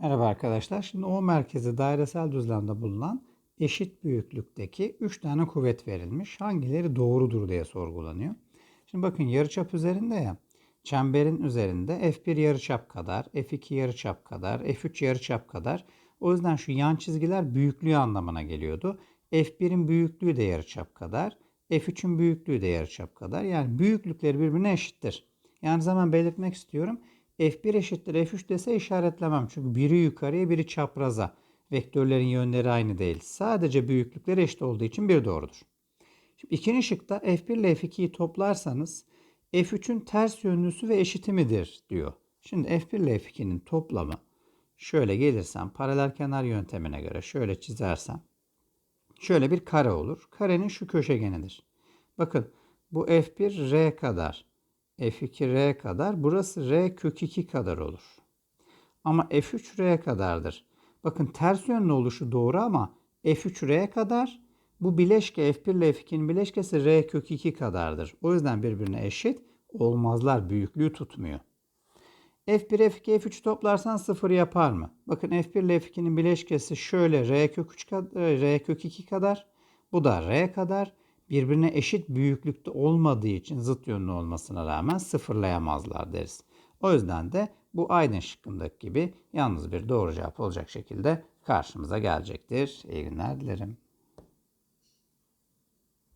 Merhaba arkadaşlar. Şimdi O merkezi dairesel düzlemde bulunan eşit büyüklükteki 3 tane kuvvet verilmiş. Hangileri doğrudur diye sorgulanıyor. Şimdi bakın yarıçap üzerinde ya. Çemberin üzerinde F1 yarıçap kadar, F2 yarıçap kadar, F3 yarıçap kadar. O yüzden şu yan çizgiler büyüklüğü anlamına geliyordu. F1'in büyüklüğü de yarıçap kadar, F3'ün büyüklüğü de yarıçap kadar. Yani büyüklükleri birbirine eşittir. Yani zaman belirtmek istiyorum. F1 eşittir F3 dese işaretlemem. Çünkü biri yukarıya biri çapraza. Vektörlerin yönleri aynı değil. Sadece büyüklükleri eşit olduğu için bir doğrudur. Şimdi ikinci şıkta F1 ile F2'yi toplarsanız F3'ün ters yönlüsü ve eşiti midir diyor. Şimdi F1 ile F2'nin toplamı şöyle gelirsem paralel kenar yöntemine göre şöyle çizersem şöyle bir kare olur. Karenin şu köşegenidir. Bakın bu F1 R kadar, F2 R kadar, burası R kök 2 kadar olur. Ama F3 R kadardır. Bakın ters yönlü oluşu doğru ama F3 R kadar, bu bileşke F1 ile F2'nin bileşkesi R kök 2 kadardır. O yüzden birbirine eşit olmazlar. Büyüklüğü tutmuyor. F1, F2, F3 toplarsan 0 yapar mı? Bakın F1 ile F2'nin bileşkesi şöyle R kök 3 kadar, R kök 2 kadar. Bu da R kadar. Birbirine eşit büyüklükte olmadığı için zıt yönlü olmasına rağmen sıfırlayamazlar deriz. O yüzden de bu Aydın şıkkındaki gibi yalnız bir doğru cevap olacak şekilde karşımıza gelecektir. İyi günler dilerim.